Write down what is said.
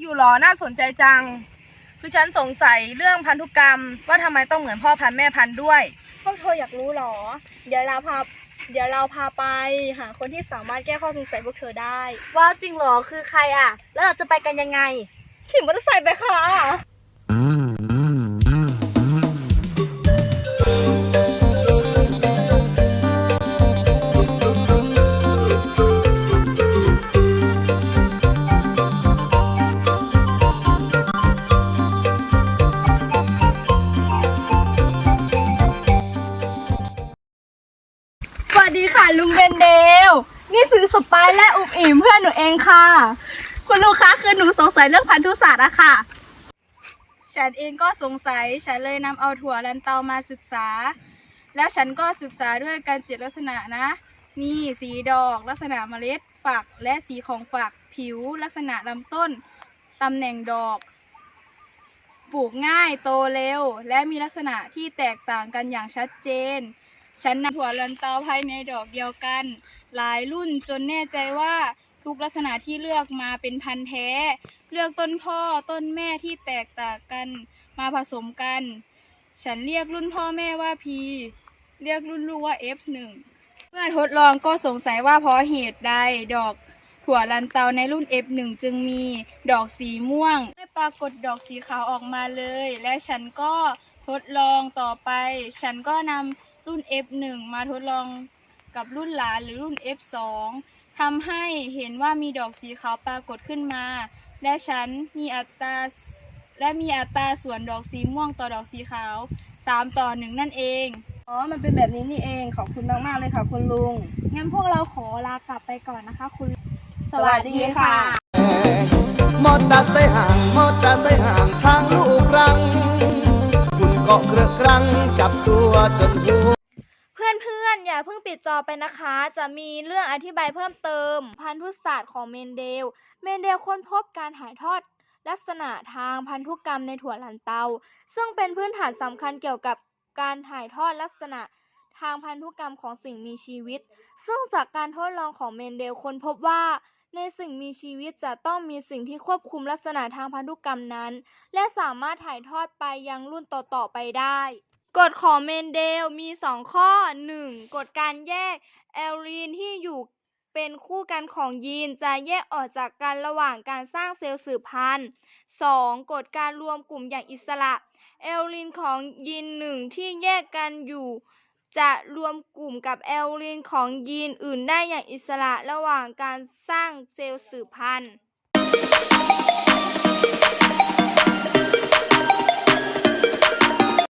อยู่หรอ น่าสนใจจัง คือฉันสงสัยเรื่องพันธุกรรม ว่าทำไมต้องเหมือนพ่อพันธุ์แม่พันธุ์ด้วย พวกเธออยากรู้หรอ เดี๋ยวเราพา เดี๋ยวเราพาไปหาคนที่สามารถแก้ข้อสงสัยพวกเธอได้ ว่าจริงเหรอ คือใครอะ แล้วเราจะไปกันยังไง ขี่มอเตอร์ไซค์ไปค่ะส นี่ซื้อสปายและอุบอิ่มเพื่อนหนูเองค่ะ คุณลูกค้าคือหนูสงสัยเรื่องพันธุศาสตร์อะค่ะ ฉันเองก็สงสัย ฉันเลยนำเอาถั่วลันเตามาศึกษา แล้วฉันก็ศึกษาด้วยการเจ็ดลักษณะนะ มีสีดอกลักษณะเมล็ดฝักและสีของฝักผิว ลักษณะลำต้นตำแหน่งดอก ปลูกง่ายโตเร็ว และมีลักษณะที่แตกต่างกันอย่างชัดเจน ฉันนำถั่วลันเตาภายในดอกเดียวกัน หลายรุ่นจนแน่ใจว่าทุกลักษณะที่เลือกมาเป็นพันธุ์แท้ เลือกต้นพ่อต้นแม่ที่แตกต่างกันมาผสมกัน ฉันเรียกรุ่นพ่อแม่ว่า P เรียกรุ่นลูกว่า F1 เมื่อทดลองก็สงสัยว่าเพราะเหตุใดดอกถั่วลันเตาในรุ่น F1 จึงมีดอกสีม่วง ไม่ปรากฏดอกสีขาวออกมาเลย และฉันก็ทดลองต่อไป ฉันก็นำ รุ่น F1 มาทดลองกับรุ่นหลานหรือรุ่น F2 ทำให้เห็นว่ามีดอกสีขาวปรากฏขึ้นมา และฉันมีอัตราและมีอัตราส่วนดอกสีม่วงต่อดอกสีขาว 3 ต่อ 1 นั่นเอง อ๋อ มันเป็นแบบนี้นี่เอง ขอบคุณมากๆเลยค่ะคุณลุง งั้นพวกเราขอลากลับไปก่อนนะคะ คุณ สวัสดีค่ะ มอเตอร์ไซค์ห่าง มอเตอร์ไซค์ห่าง ทางลูกรัง คุณก็เกระกรัง จับตัวจนหัว เพื่อนๆ อย่าเพิ่งปิดจอไปนะคะ จะมีเรื่องอธิบายเพิ่มเติม พันธุศาสตร์ของเมนเดล เมนเดลค้นพบการถ่ายทอด ลักษณะทางพันธุกรรมในถั่วลันเตา ซึ่งเป็นพื้นฐานสำคัญเกี่ยวกับการถ่ายทอดลักษณะทางพันธุกรรมของสิ่งมีชีวิต ซึ่งจากการทดลองของเมนเดลค้นพบว่า ในสิ่งมีชีวิตจะต้องมีสิ่งที่ควบคุมลักษณะทางพันธุกรรมนั้น และสามารถถ่ายทอดไปยังรุ่นต่อๆไปได้ กฎของเมนเดลมี2ข้อ 1. กฎการแยกแอลลีนที่อยู่เป็นคู่กันของยีนจะแยกออกจากกันระหว่างการสร้างเซลล์สืบพันธุ์ 2. กฎการรวมกลุ่มอย่างอิสระ แอลลีนของยีนหนึ่งที่แยกกันอยู่ จะรวมกลุ่มกับแอลลีนของยีนอื่นได้อย่างอิสระระหว่างการสร้างเซลล์สืบพันธุ์